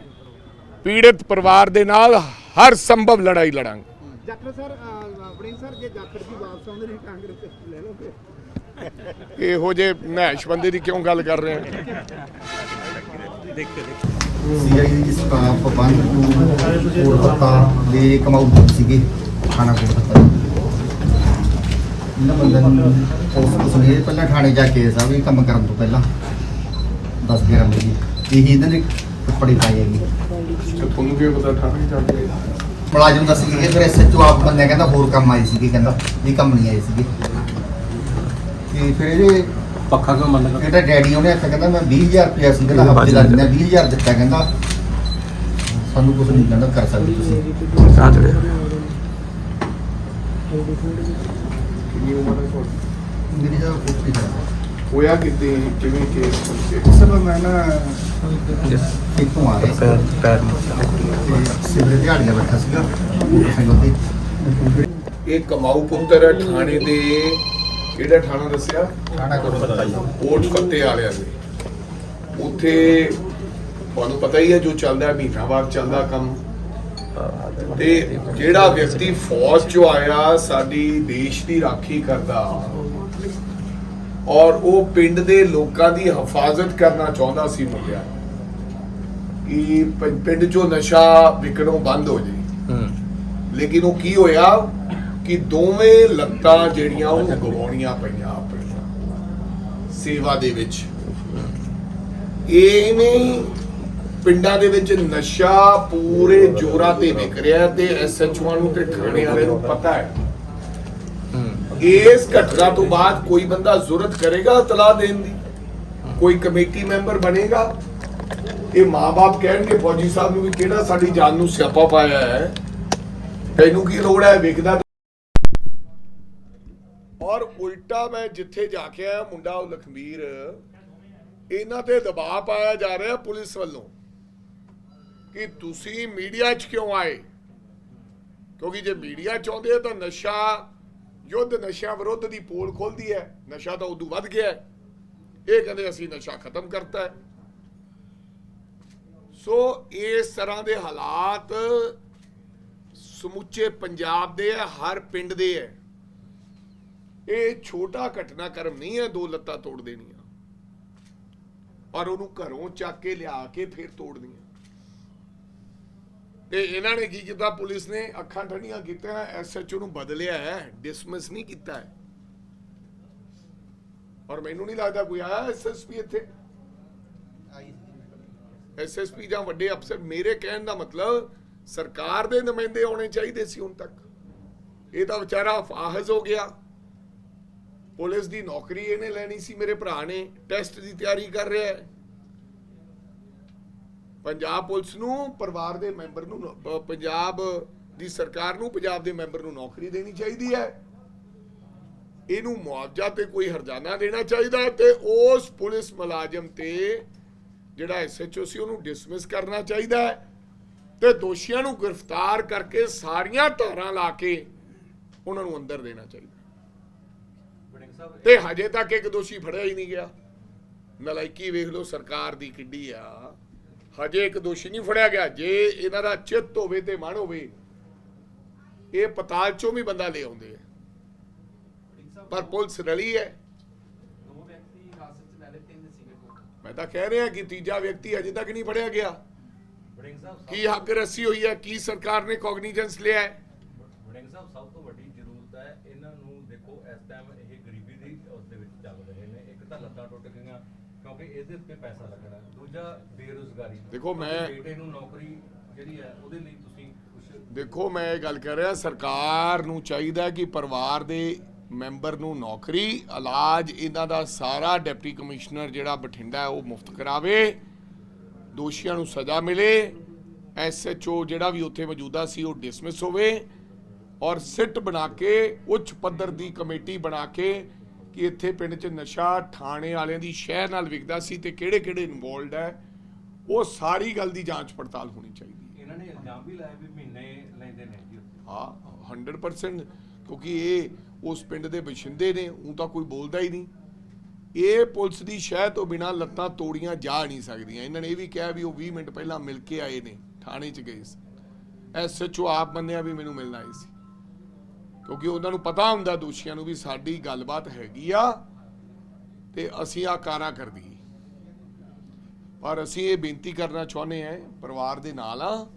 ਪੀੜਤ ਪਰਿਵਾਰ ਦੇ ਨਾਲ ਹਰ ਸੰਭਵ ਲੜਾਈ ਲੜਾਂਗੇ। ਜਾਖੜ ਸਰ ਬ੍ਰਿੰਗ ਸਰ ਜੇ ਜਾਖੜ ਜੀ ਵਾਪਸ ਆਉਂਦੇ ਨੇ ਕਾਂਗਰਸ ਲੈ ਲਓਗੇ ਇਹੋ ਜੇ ਮਹਿਸ਼ ਬੰਦੇ ਦੀ ਕਿਉਂ ਗੱਲ ਕਰ ਰਹੇ ਆ ਸੀਆਈ ਦੀ ਸਟਾਫ ਬੰਦ ਨੂੰ ਕੋਲਕਾਤਾ ਦੇ ਕਮਾਊ ਸੀਗੇ ਖਾਣਾ ਕੋਲਕਾਤਾ ਇਹਨਾਂ ਬੰਦਿਆਂ ਨੂੰ ਉਸ ਉਸ ਨੇ ਪਹਿਲਾਂ ਥਾਣੇ ਜਾ ਕੇ ਸਾ ਵੀ ਕੰਮ ਕਰਨ ਤੋਂ ਪਹਿਲਾਂ 10 11 ਵਜੇ। ਇਹੀ ਇਹਨਾਂ ਦੇ ਕੱਪੜੇ ਪਾਏ ਹੈਗੇ। ਤੁਹਾਨੂੰ ਕੀ ਪਤਾ ਠਾਣੇ ਜਾਂਦੇ ਮੁਲਾਜ਼ਮ ਦੱਸ ਕੇ ਫਿਰ ਐਸਐਚਓ ਆਪ ਬੰਦੇ ਕਹਿੰਦਾ ਹੋਰ ਕੰਮ ਆਏ ਸੀਗੇ ਕਹਿੰਦਾ ਇਹ ਕੰਮ ਨਹੀਂ ਆਏ ਸੀਗੇ। ਤੇ ਫਿਰ ਇਹਦੇ ਪੱਖਾ ਕਿਉਂ ਕਰ ਇਹਦਾ ਡੈਡੀ ਉਹਨੇ ਆਖਿਆ ਕਹਿੰਦਾ ਮੈਂ 20000 ਰੁਪਇਆ ਸੀ ਕਹਿੰਦਾ ਹਫ਼ਤੇ ਦਾ ਦਿੰਦਾ 20000 ਦਿੱਤਾ ਕਹਿੰਦਾ ਸਾਨੂੰ ਕੁਝ ਨਹੀਂ ਕਹਿੰਦਾ ਕਰ ਸਕਦੇ ਤੁਸੀਂ। ਆ ਚੜਿਆ? ਕਿੰਨੀ ਉਮਰ ਹੈ ਤੁਹਾਡੀ? ਮੇਰੀ ਹੋਇਆ ਕਿਤੇ ਕਿਵੇਂ ਕੇਸ ਸਰ ਮੈਂ ਨਾ ਇੱਥੋਂ ਆ ਰਿਹਾ ਸੀ ਪੈਰ ਪੈਰ ਤੇ ਸਿਵਲ ਦਿਹਾੜੀਆਂ ਬੈਠਾ ਸੀਗਾ ਮੋਟਰਸਾਈਕਲ ਤੇ ਇਹ ਕਮਾਊ ਪੁੱਤਰ ਥਾਣੇ ਦੇ ਕਿਹੜਾ ਥਾਣਾ ਦੱਸਿਆ? ਕੋਲ ਬਤਾਈ ਕੋਟ ਫੱਤੇ ਵਾਲਿਆਂ ਦੇ। ਉੱਥੇ ਤੁਹਾਨੂੰ ਪਤਾ ਹੀ ਹੈ ਜੋ ਚੱਲਦਾ ਹੈ ਮਹੀਨਾ ਬਾਅਦ ਚੱਲਦਾ ਕੰਮ। ਤੇ ਜਿਹੜਾ ਵਿਅਕਤੀ ਫੌਜ ਚੋਂ ਆਇਆ ਸਾਡੀ ਦੇਸ਼ ਦੀ ਰਾਖੀ ਕਰਦਾ। ਔਰ ਉਹ ਪਿੰਡ ਦੇ ਲੋਕਾਂ ਦੀ ਹਿਫਾਜ਼ਤ ਕਰਨਾ ਚਾਹੁੰਦਾ ਸੀ ਮੁੰਡਿਆ ਕਿ ਪ- ਪਿੰਡ ਚੋਂ ਨਸ਼ਾ ਵਿਕਣੋਂ ਬੰਦ ਹੋ ਜੇ। ਹੂੰ। ਲੇਕਿਨ ਉਹ ਕੀ ਹੋਇਆ ਕਿ ਦੋਵੇਂ ਲੱਤਾਂ ਜਿਹੜੀਆਂ ਉਹ ਗਵਾਉਣੀਆਂ ਪਈਆਂ ਆਪਣੀਆਂ ਸੇਵਾ ਦੇ ਵਿੱਚ। ਇਹ ਨਹੀਂ ਪਿੰਡਾਂ ਦੇ ਵਿੱਚ ਨਸ਼ਾ ਪੂਰੇ ਜੋਰਾਂ ਤੇ ਵਿਕ ਰਿਹਾ ਤੇ ਐਸਐਚਓ ਨੂੰ ਤੇ ਥਾਣੇ ਵਾਲੇ ਨੂੰ ਪਤਾ ਹੈ। ਹੂੰ। ਇਸ ਘਟਨਾ ਤੋਂ ਬਾਅਦ ਕੋਈ ਬੰਦਾ ਜ਼ਰੂਰਤ ਕਰੇਗਾ ਤਲਾ ਦੇਣ ਦੀ? ਕੋਈ ਕਮੇਟੀ ਮੈਂਬਰ ਬਣੇਗਾ? ਇਹ ਮਾਪੇ ਕਹਿਣਗੇ, ਫੌਜੀ ਸਾਹਿਬ ਨੂੰ ਵੀ ਕਿਹੜਾ ਸਾਡੀ ਜਾਨ ਨੂੰ ਸਿਆਪਾ ਪਾਇਆ ਹੈ? ਤੈਨੂੰ ਕੀ ਲੋੜ ਹੈ ਵਿਕਦਾ ਔਰ ਉਲਟਾ ਮੈਂ ਜਿੱਥੇ ਜਾ ਕੇ ਆਇਆ, ਮੁੰਡਾ ਉਹ ਲਖਮੀਰ, ਇਹਨਾਂ ਤੇ ਦਬਾਅ ਪਾਇਆ ਜਾ ਰਿਹਾ ਪੁਲਿਸ ਵੱਲੋਂ ਕਿ ਤੁਸੀਂ ਮੀਡੀਆ 'ਚ ਕਿਉਂ ਆਏ? ਕਿਉਂਕਿ ਜੇ ਮੀਡੀਆ ਚਾਹੁੰਦੇ ਆ ਤਾਂ ਨਸ਼ਾ, ਯੁੱਧ ਨਸ਼ਾ ਵਿਰੁੱਧ ਦੀ ਪੋਲ ਖੋਲਦੀ ਹੈ। ਨਸ਼ਾ ਤਾਂ ਉਦੋਂ ਵੱਧ ਗਿਆ ਇਹ ਕਹਿੰਦੇ ਅਸੀਂ ਨਸ਼ਾ ਖਤਮ ਕਰਤਾ ਹੈ। ਸੋ ਇਸ ਤਰ੍ਹਾਂ ਦੇ ਹਾਲਾਤ ਸਮੁੱਚੇ ਪੰਜਾਬ ਦੇ ਹੈ, ਹਰ ਪਿੰਡ ਦੇ ਹੈ। ਇਹ ਛੋਟਾ ਘਟਨਾਕ੍ਰਮ ਨਹੀਂ ਹੈ, ਦੋ ਲੱਤਾਂ ਤੋੜ ਦੇਣੀਆਂ। ਔਰ ਉਹਨੂੰ ਘਰੋਂ ਚੱਕ ਕੇ ਲਿਆ ਕੇ ਫਿਰ ਤੋੜਨੀਆਂ। ਤੇ ਇਹਨਾਂ ਨੇ ਕੀ ਕੀਤਾ? ਪੁਲਿਸ ਨੇ ਅੱਖਾਂ ਠੰਡੀਆਂ ਕੀਤੀਆਂ ਐਸਐਚਓ ਨੂੰ ਬਦਲਿਆ ਹੈ ਡਿਸਮਿਸ ਨਹੀਂ ਕੀਤਾ ਹੈ। ਔਰ ਮੈਨੂੰ ਨਹੀਂ ਲੱਗਦਾ ਕੋਈ ਆਇਆ ਐਸਐਸਪੀ ਇੱਥੇ। ਐਸਐਸਪੀ ਜਾਂ ਵੱਡੇ ਅਫਸਰ, ਮੇਰੇ ਕਹਿਣ ਦਾ ਮਤਲਬ ਸਰਕਾਰ ਦੇ ਨੁਮਾਇੰਦੇ ਆਉਣੇ ਚਾਹੀਦੇ ਸੀ ਹੁਣ ਤੱਕ। ਇਹ ਤਾਂ ਵਿਚਾਰਾ ਫਾਹਜ਼ ਹੋ ਗਿਆ। ਪੁਲਿਸ ਦੀ ਨੌਕਰੀ ਇਹਨੇ ਲੈਣੀ ਸੀ, ਮੇਰੇ ਭਰਾ ਨੇ ਟੈਸਟ ਦੀ ਤਿਆਰੀ ਕਰ ਰਿਹਾ ਹੈ। ਪੰਜਾਬ ਪੁਲਿਸ ਨੂੰ, ਪਰਿਵਾਰ ਦੇ ਮੈਂਬਰ ਨੂੰ ਪੰਜਾਬ ਦੀ ਸਰਕਾਰ ਨੂੰ, ਪੰਜਾਬ ਦੇ ਮੈਂਬਰ ਨੂੰ ਨੌਕਰੀ ਦੇਣੀ ਚਾਹੀਦੀ ਹੈ। ਇਹਨੂੰ ਮੁਆਵਜ਼ਾ ਤੇ ਕੋਈ ਹਰਜਾਨਾ ਦੇਣਾ ਚਾਹੀਦਾ ਤੇ ਉਸ ਪੁਲਿਸ ਮੁਲਾਜ਼ਮ ਤੇ ਜਿਹੜਾ ਐਸਐਚਓ ਸੀ ਉਹਨੂੰ ਡਿਸਮਿਸ ਕਰਨਾ ਚਾਹੀਦਾ ਹੈ ਤੇ ਦੋਸ਼ੀਆਂ ਨੂੰ ਗ੍ਰਿਫਤਾਰ ਕਰਕੇ ਸਾਰੀਆਂ ਧਾਰਾਂ ਲਾ ਕੇ ਉਹਨਾਂ ਨੂੰ ਅੰਦਰ ਦੇਣਾ ਚਾਹੀਦਾ। ਤੇ ਹਜੇ ਤੱਕ ਇੱਕ ਦੋਸ਼ੀ ਫੜਿਆ ਹੀ ਨਹੀਂ ਗਿਆ। ਨਲਾਇਕੀ ਵੇਖ ਲਓ ਸਰਕਾਰ ਦੀ ਕਿੱਡੀ ਆ। ਹਜੇ ਇੱਕ ਦੋਸ਼ੀ ਨਹੀਂ ਫੜਿਆ ਗਿਆ। ਜੇ ਇਹਨਾਂ ਦਾ ਚਿੱਤ ਹੋਵੇ ਤੇ ਮਨ ਹੋਵੇ ਇਹ ਪਤਾਲ ਚੋਂ ਵੀ ਬੰਦਾ ਲੈ ਆਉਂਦੇ ਪਰ ਪੁਲਿਸ ਰਲੀ ਹੈ। ਮੈਂ ਤਾਂ ਕਹਿ ਰਿਹਾ ਕਿ ਤੀਜਾ ਵਿਅਕਤੀ ਅਜੇ ਤੱਕ ਨਹੀਂ ਫੜਿਆ ਗਿਆ। ਕੀ ਹੱਕ ਰੱਸੀ ਹੋਈ ਹੈ? ਕੀ ਸਰਕਾਰ ਨੇ ਕੌਗਨੀਜੈਂਸ ਲਿਆ ਹੈ? ਵੜਿੰਗ ਸਾਹਿਬ ਸਭ ਤੋਂ ਵੱਡੀ ਜ਼ਰੂਰਤ ਹੈ ਇਹਨਾਂ ਨੂੰ ਦੇਖੋ ਇਸ ਟਾਈਮ ਇਹ ਗਰੀਬੀ ਦੀ ਉਸ ਦੇ ਵਿੱਚ ਚੱਲ ਰਹੇ ਨੇ। ਇੱਕ ਤਾਂ ਲੱਤਾਂ ਟੁੱਟ ਗਈਆਂ ਕਿਉਂਕਿ ਇਹਦੇ ਉੱਤੇ ਪੈਸਾ ਲੱਗਣਾ ਦੂਜਾ ਬੇਰੁਜ਼ਗਾਰੀ। ਦੇਖੋ ਮੈਂ- ਬੇਟੇ ਨੂੰ ਨੌਕਰੀ ਜਿਹੜੀ ਹੈ ਉਹਦੇ ਲਈ ਤੁਸੀਂ ਕੁਝ ਦੇਖੋ ਮੈਂ ਇਹ ਗੱਲ ਕਰ ਰਿਹਾ ਸਰਕਾਰ ਨੂੰ ਚਾਹੀਦਾ ਕਿ ਪਰਿਵਾਰ ਦੇ ਮੈਂਬਰ ਨੂੰ ਨੌਕਰੀ ਇਲਾਜ ਇਹਨਾਂ ਦਾ ਸਾਰਾ ਡਿਪਟੀ ਕਮਿਸ਼ਨਰ ਜਿਹੜਾ ਬਠਿੰਡਾ ਉਹ ਮੁਫਤ ਕਰਾਵੇ ਦੋਸ਼ੀਆਂ ਨੂੰ ਸਜ਼ਾ ਮਿਲੇ ਐਸਐਚਓ ਜਿਹੜਾ ਵੀ ਉੱਥੇ ਮੌਜੂਦਾ ਸੀ ਉਹ ਡਿਸਮਿਸ ਹੋਵੇ ਔਰ ਸਿੱਟ ਬਣਾ ਕੇ ਉੱਚ ਪੱਧਰ ਦੀ ਕਮੇਟੀ ਬਣਾ ਕੇ ਕਿ ਇੱਥੇ ਪਿੰਡ 'ਚ ਨਸ਼ਾ ਥਾਣੇ ਵਾਲਿਆਂ ਦੀ ਸ਼ਹਿਰ ਨਾਲ ਵਿਕਦਾ ਸੀ ਤੇ ਕਿਹੜੇ ਕਿਹੜੇ ਇਨਵੋਲਡ ਹੈ ਉਹ ਸਾਰੀ ਗੱਲ ਦੀ ਜਾਂਚ ਪੜਤਾਲ ਹੋਣੀ ਚਾਹੀਦੀ ਹੈ। ਇਹਨਾਂ ਨੇ ਇਲਜ਼ਾਮ ਵੀ ਲਾਇਆ ਵੀ ਮਹੀਨੇ ਲੈਂਦੇ ਨੇ ਜੀ ਹਾਂ 100% ਕਿਉਂਕਿ ਇਹ ਉਸ ਪਿੰਡ ਦੇ ਵਸਿੰਦੇ ਨੇ, ਉਹ ਤਾਂ ਕੋਈ ਬੋਲਦਾ ਹੀ ਨਹੀਂ। ਇਹ ਪੁਲਿਸ ਦੀ ਸ਼ਹਿ ਤੋਂ ਬਿਨਾ ਲੱਤਾਂ ਤੋੜੀਆਂ ਜਾ ਨਹੀਂ ਸਕਦੀਆਂ। ਇਹਨਾਂ ਨੇ ਇਹ ਵੀ ਕਿਹਾ ਵੀ ਉਹ 20 ਮਿੰਟ ਪਹਿਲਾਂ ਮਿਲ ਕੇ ਆਏ ਨੇ, ਥਾਣੇ 'ਚ ਗਏ ਸੀ। ਐਸਐਚਓ ਆਪ ਬੰਦਿਆਂ ਵੀ ਮੈਨੂੰ ਮਿਲਣ ਆਏ ਸੀ। ਕਿਉਂਕਿ ਉਹਨਾਂ ਨੂੰ ਪਤਾ ਹੁੰਦਾ, ਦੋਸ਼ੀਆਂ ਨੂੰ ਵੀ ਸਾਡੀ ਗੱਲਬਾਤ ਹੈਗੀ ਆ ਤੇ ਅਸੀਂ ਆ ਕਾਰਾ ਕਰ ਦਈਏ ਪਰ ਅਸੀਂ ਇਹ ਬੇਨਤੀ ਕਰਨਾ ਚਾਹੁੰਦੇ ਆ ਪਰਿਵਾਰ ਦੇ ਨਾਲ ਆ।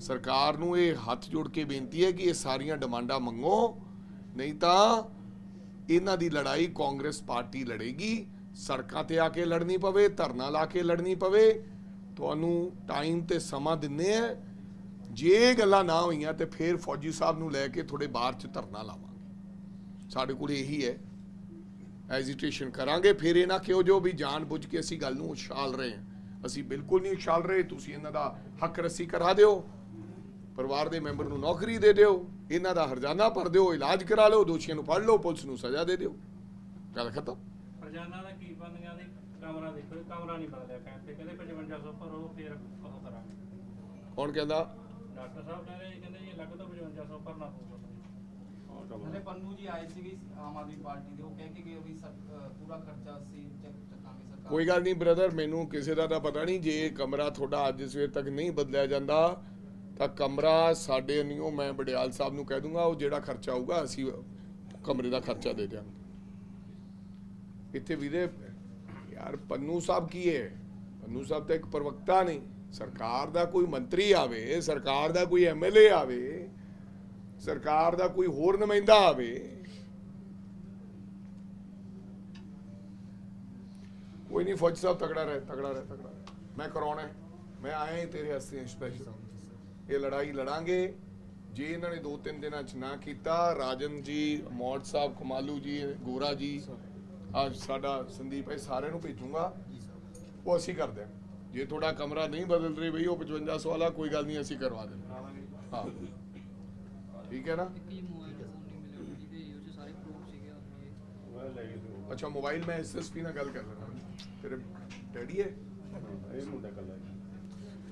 ਸਰਕਾਰ ਨੂੰ ਇਹ ਹੱਥ ਜੋੜ ਕੇ ਬੇਨਤੀ ਹੈ ਕਿ ਇਹ ਸਾਰੀਆਂ ਡਿਮਾਂਡਾਂ ਮੰਗੋ। ਨਹੀਂ ਤਾਂ ਇਹਨਾਂ ਦੀ ਲੜਾਈ ਕਾਂਗਰਸ ਪਾਰਟੀ ਲੜੇਗੀ, ਸੜਕਾਂ ਤੇ ਆ ਕੇ ਲੜਨੀ ਪਵੇ, ਧਰਨਾ ਲਾ ਕੇ ਲੜਨੀ ਪਵੇ। ਤੁਹਾਨੂੰ ਟਾਈਮ ਤੇ ਸਮਾਂ ਦਿੰਨੇ ਆ। ਜੇ ਗੱਲਾਂ ਨਾ ਹੋਈਆਂ ਤੇ ਫਿਰ ਫੌਜੀ ਸਾਹਿਬ ਨੂੰ ਲੈ ਕੇ ਥੋੜੇ ਬਾਹਰ ਚ ਧਰਨਾ ਲਾਵਾਂਗੇ। ਸਾਡੇ ਕੋਲ ਇਹੀ ਹੈ। ਐਜੀਟੇਸ਼ਨ ਕਰਾਂਗੇ, ਫਿਰ ਇਹ ਨਾ ਕਿਉਂ ਜੋ ਵੀ ਜਾਣ ਬੁੱਝ ਕੇ ਅਸੀਂ ਗੱਲ ਨੂੰ ਉਛਾਲ ਰਹੇ ਹਾਂ। ਅਸੀਂ ਬਿਲਕੁਲ ਨਹੀਂ ਉਛਾਲ ਰਹੇ, ਤੁਸੀਂ ਇਹਨਾਂ ਦਾ ਹੱਕ ਰੱਸੀ ਕਰਾ ਦਿਓ। ਪਰਿਵਾਰ ਦੇ ਮੈਂਬਰ ਨੂੰ ਨੌਕਰੀ ਦੇ ਦਿਓ ਇਹਨਾਂ ਦਾ ਹਰਜਾਨਾ ਭਰ ਦਿਓ ਇਲਾਜ ਕਰਾ ਲਓ ਦੋਸ਼ੀਆਂ ਨੂੰ ਫੜ ਲਓ ਪੁਲਿਸ ਨੂੰ ਸਜ਼ਾ ਦੇ ਦਿਓ। ਗੱਲ ਖਤਮ। ਪ੍ਰਜਾਨਾ ਦਾ ਕੀ ਬੰਦੀਆਂ ਦੇ ਕਮਰਾ ਦੇਖੋ ਇਹ ਕਮਰਾ ਨਹੀਂ ਬਣਦਾ ਕਹਿੰਦੇ ਕਹਿੰਦੇ 5500 ਪਰ ਉਹ ਫਿਰ ਉਹ ਕਰਾਂਗੇ। ਕੌਣ ਕਹਿੰਦਾ? ਡਾਕਟਰ ਸਾਹਿਬ ਕਹਿੰਦੇ ਜੀ ਕਹਿੰਦੇ ਜੀ ਲੱਗ ਤਾਂ 5500 ਭਰਨਾ ਪਊਗਾ। ਹਲੇ ਪੰਨੂ ਜੀ ਆਏ ਸੀਗੇ ਆਮ ਆਦਮੀ ਪਾਰਟੀ ਦੇ ਉਹ ਕਹਿ ਕੇ ਗਏ ਵੀ ਸਰ ਅ, ਪੂਰਾ ਖਰਚਾ ਅਸੀਂ ਚੱਕ ਚੱਕਾਂਗੇ ਸਰਕਾਰ ਕੋਈ ਗੱਲ ਨਹੀਂ ਬ੍ਰਦਰ ਮੈਨੂੰ ਕਿਸੇ ਦਾ ਤਾਂ ਪਤਾ ਨਹੀਂ ਜੇ ਕਮਰਾ ਤੁਹਾਡਾ ਅੱਜ ਸਵੇਰ ਤੱਕ ਨਹੀਂ ਬਦਲਿਆ ਜਾਂਦਾ ਤਾਂ ਕਮਰਾ ਸਾਡੇ ਨਿਓ ਮੈਂ ਬਡਿਆਲ ਸਾਹਿਬ ਨੂੰ ਕਹਿ ਦੂੰਗਾ, ਉਹ ਜਿਹੜਾ ਖਰਚਾ ਆਊਗਾ, ਅਸੀਂ ਕਮਰੇ ਦਾ ਖਰਚਾ ਦੇ ਦਿਆਂਗੇ। ਇੱਥੇ ਵੀਰੇ, ਯਾਰ ਪੰਨੂ ਸਾਹਿਬ ਕੀ ਹੈ ਪੰਨੂ ਸਾਹਿਬ ਤਾਂ ਇੱਕ ਪ੍ਰਵਕਤਾ ਨਹੀਂ ਸਰਕਾਰ ਦਾ ਕੋਈ ਮੰਤਰੀ ਆਵੇ, ਸਰਕਾਰ ਦਾ ਕੋਈ ਐਮਐਲਏ ਆਵੇ, ਸਰਕਾਰ ਦਾ ਕੋਈ ਹੋਰ ਨੁਮਾਇੰਦਾ ਆਵੇ, ਕੋਈ ਨਹੀਂ ਫੌਜ ਸਾਹਿਬ ਤਕੜਾ ਰਹੇ ਤਕੜਾ ਰਹੇ, ਤਕੜਾ ਮੈਂ ਕਰਾਉਣਾ ਮੈਂ ਆਇਆ ਹੀ ਤੇਰੇ ਵਾਸਤੇ ਸਪੈਸ਼ਲ ਇਹ ਲੜਾਈ ਲੜਾਂਗੇ। ਜੇ ਇਹਨਾਂ ਨੇ ਦੋ ਤਿੰਨ ਦਿਨਾਂ ਚ ਨਾ ਕੀਤਾ ਰਾਜਨ ਜੀ ਮੌੜ ਸਾਹਿਬ ਕਮਾਲੂ ਜੀ ਗੋਰਾ ਜੀ ਅੱਜ ਸਾਡਾ ਸੰਦੀਪ ਹੈ ਸਾਰਿਆਂ ਨੂੰ ਭੇਜੂੰਗਾ। ਉਹ ਅਸੀਂ ਕਰਦੇ ਹਾਂ ਜੇ ਤੁਹਾਡਾ ਕਮਰਾ ਨਹੀਂ ਬਦਲ ਰਹੀ ਬਈ ਉਹ 5500 ਵਾਲਾ ਕੋਈ ਗੱਲ ਨਹੀਂ ਅਸੀਂ ਕਰਵਾ ਦਿੰਦੇ ਹਾਂ। ਠੀਕ ਹੈ ਨਾ? ਅੱਛਾ ਮੋਬਾਈਲ ਮੈਂ ਐਸਐਸਪੀ ਨਾਲ ਗੱਲ ਕਰ ਲੈਣਾ ਤੇਰੇ ਡੈਡੀ ਹੈ? ਇਹ ਮੁੰਡਾ ਕੱਲਾ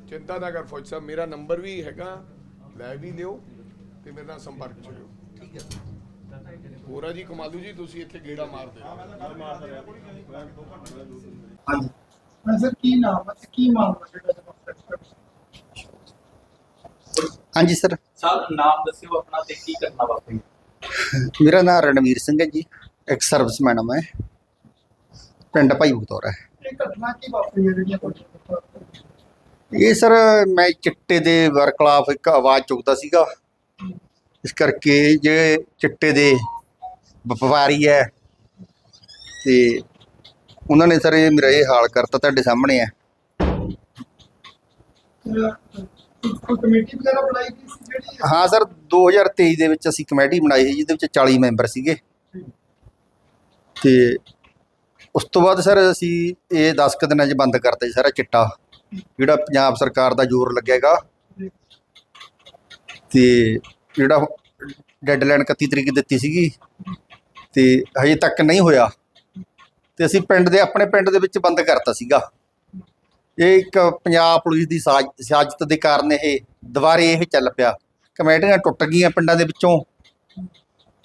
ਚਿੰਤਾ ਨਾ ਕਰ ਫੌਜ ਸਾਹਿਬ ਮੇਰਾ ਨੰਬਰ ਵੀ ਹੈਗਾ ਲੈ ਵੀ ਲਿਓ ਤੇ ਮੇਰੇ ਨਾਲ ਸੰਪਰਕ ਚ ਲਿਓ ਠੀਕ ਹੈ। ਹੋਰਾ ਜੀ ਕਮਾਲੂ ਜੀ ਤੁਸੀਂ ਇੱਥੇ ਗੇੜਾ ਮਾਰਦੇ ਹਾਂਜੀ। ਹਾਂ ਸਰ ਕੀ ਨਾਮ ਹੈ ਤੇ ਕੀ ਮਾਮਲਾ ਜਿਹੜਾ ਹਾਂਜੀ ਸਰ। ਸਾਹਿਬ ਨਾਮ ਦੱਸਿਓ ਆਪਣਾ ਤੇ ਕੀ ਕਰਨਾ ਵਾਪਰੀ ਮੇਰਾ ਨਾਮ ਰਣਵੀਰ ਸਿੰਘ ਹੈ ਜੀ। ਇੱਕ ਸਰਵਿਸਮੈਨ ਹਾਂ ਮੈਂ। ਪਿੰਡ ਭਾਈ ਬਤੌਰ ਹੈ। ਇਹ ਘਟਨਾ ਕੀ ਵਾਪਰੀ ਹੈ ਜਿਹੜੀਆਂ ਤੁਹਾਡੇ ਇਹ ਸਰ ਮੈਂ ਚਿੱਟੇ ਦੇ ਵਰਕਲਾਫ ਇੱਕ ਆਵਾਜ਼ ਚੁੱਕਦਾ ਸੀਗਾ। ਇਸ ਕਰਕੇ ਜਿਹੜੇ ਚਿੱਟੇ ਦੇ ਵਪਾਰੀ ਹੈ ਤੇ ਉਹਨਾਂ ਨੇ ਸਰ ਇਹ ਮੇਰਾ ਇਹ ਹਾਲ ਕਰਤਾ ਤੁਹਾਡੇ ਸਾਹਮਣੇ ਹੈ। ਕਮੇਟੀ ਵਗੈਰਾ ਬਣਾਈ ਗਈ ਸੀ ਜਿਹੜੀ? ਹਾਂ ਸਰ 2023 ਦੇ ਵਿੱਚ ਅਸੀਂ ਕਮੇਟੀ ਬਣਾਈ ਸੀ ਜਿਹਦੇ ਵਿੱਚ 40 ਮੈਂਬਰ ਸੀਗੇ। ਤੇ ਉਸ ਤੋਂ ਬਾਅਦ ਸਰ ਅਸੀਂ ਇਹ 10 ਕੁ ਦਿਨਾਂ 'ਚ ਬੰਦ ਕਰਤਾ ਜੀ ਸਾਰਾ ਚਿੱਟਾ। ਜਿਹੜਾ ਪੰਜਾਬ ਸਰਕਾਰ ਦਾ ਜ਼ੋਰ ਲੱਗੇਗਾ ਤੇ ਜਿਹੜਾ ਡੈਡਲਾਈਨ 31 ਤਰੀਕ ਦਿੱਤੀ ਸੀਗੀ ਤੇ ਹਜੇ ਤੱਕ ਨਹੀਂ ਹੋਇਆ ਤੇ ਅਸੀਂ ਪਿੰਡ ਦੇ ਆਪਣੇ ਪਿੰਡ ਦੇ ਵਿੱਚ ਬੰਦ ਕਰਤਾ ਸੀਗਾ। ਇਹ ਇੱਕ ਪੰਜਾਬ ਪੁਲਿਸ ਦੀ ਸਾਜ਼- ਸਿਆਸਤ ਦੇ ਕਾਰਨ ਇਹ ਦੁਬਾਰੇ ਇਹ ਚੱਲ ਪਿਆ। ਕਮੇਟੀਆਂ ਟੁੱਟ ਗਈਆਂ ਪਿੰਡਾਂ ਦੇ ਵਿੱਚੋਂ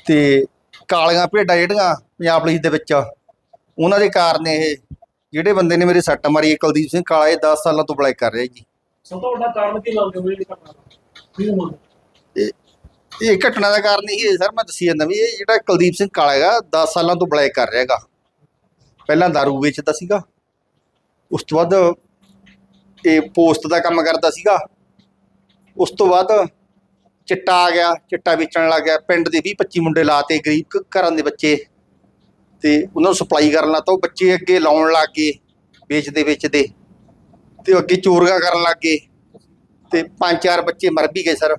ਤੇ ਕਾਲੀਆਂ ਭੇਡਾਂ ਜਿਹੜੀਆਂ ਪੰਜਾਬ ਪੁਲਿਸ ਦੇ ਵਿੱਚ ਉਹਨਾਂ ਦੇ ਕਾਰਨ ਇਹ ਜਿਹੜੇ ਬੰਦੇ ਨੇ ਮੇਰੇ ਸੱਟ ਮਾਰੀ ਕੁਲਦੀਪ ਸਿੰਘ ਕਾਲਾ ਇਹ 10 ਸਾਲਾਂ ਤੋਂ ਬਲੈਕ ਕਰ ਰਿਹਾ ਜੀ। ਸਭ ਤੋਂ ਵੱਡਾ ਕਾਰਨ ਕੀ ਲੱਗਦਾ ਹੋਵੇ ਇਹ ਘਟਨਾ ਦਾ? ਇਹ ਇਹ ਘਟਨਾ ਦਾ ਕਾਰਨ ਇਹ ਹੈ ਸਰ ਮੈਂ ਦੱਸੀ ਜਾਂਦਾ ਵੀ ਇਹ ਜਿਹੜਾ ਕੁਲਦੀਪ ਸਿੰਘ ਕਾਲਾ ਹੈਗਾ 10 ਸਾਲਾਂ ਤੋਂ ਬਲੈਕ ਕਰ ਰਿਹਾ ਹੈਗਾ। ਪਹਿਲਾਂ दारू ਵੇਚਦਾ ਸੀਗਾ ਉਸ ਤੋਂ ਬਾਅਦ ਇਹ ਪੋਸਟ ਦਾ ਕੰਮ ਕਰਦਾ ਸੀਗਾ। ਉਸ ਤੋਂ ਬਾਅਦ ਚਿੱਟਾ ਆ ਗਿਆ ਚਿੱਟਾ ਵੇਚਣ ਲੱਗ ਗਿਆ ਪਿੰਡ ਦੇ 20 25 ਮੁੰਡੇ ਲਾਤੇ ਗਰੀਬ ਘਰਾਂ ਦੇ ਬੱਚੇ। ਤੇ ਉਹਨਾਂ ਨੂੰ ਸਪਲਾਈ ਕਰਨ ਲੱਗ ਤਾਂ ਉਹ ਬੱਚੇ ਅੱਗੇ ਲਾਉਣ ਲੱਗ ਗਏ ਵੇਚਦੇ ਵੇਚਦੇ। ਤੇ ਅੱਗੇ ਚੋਰੀਆਂ ਕਰਨ ਲੱਗ ਗਏ। ਤੇ ਪੰਜ ਚਾਰ ਬੱਚੇ ਮਰ ਵੀ ਗਏ ਸਰ।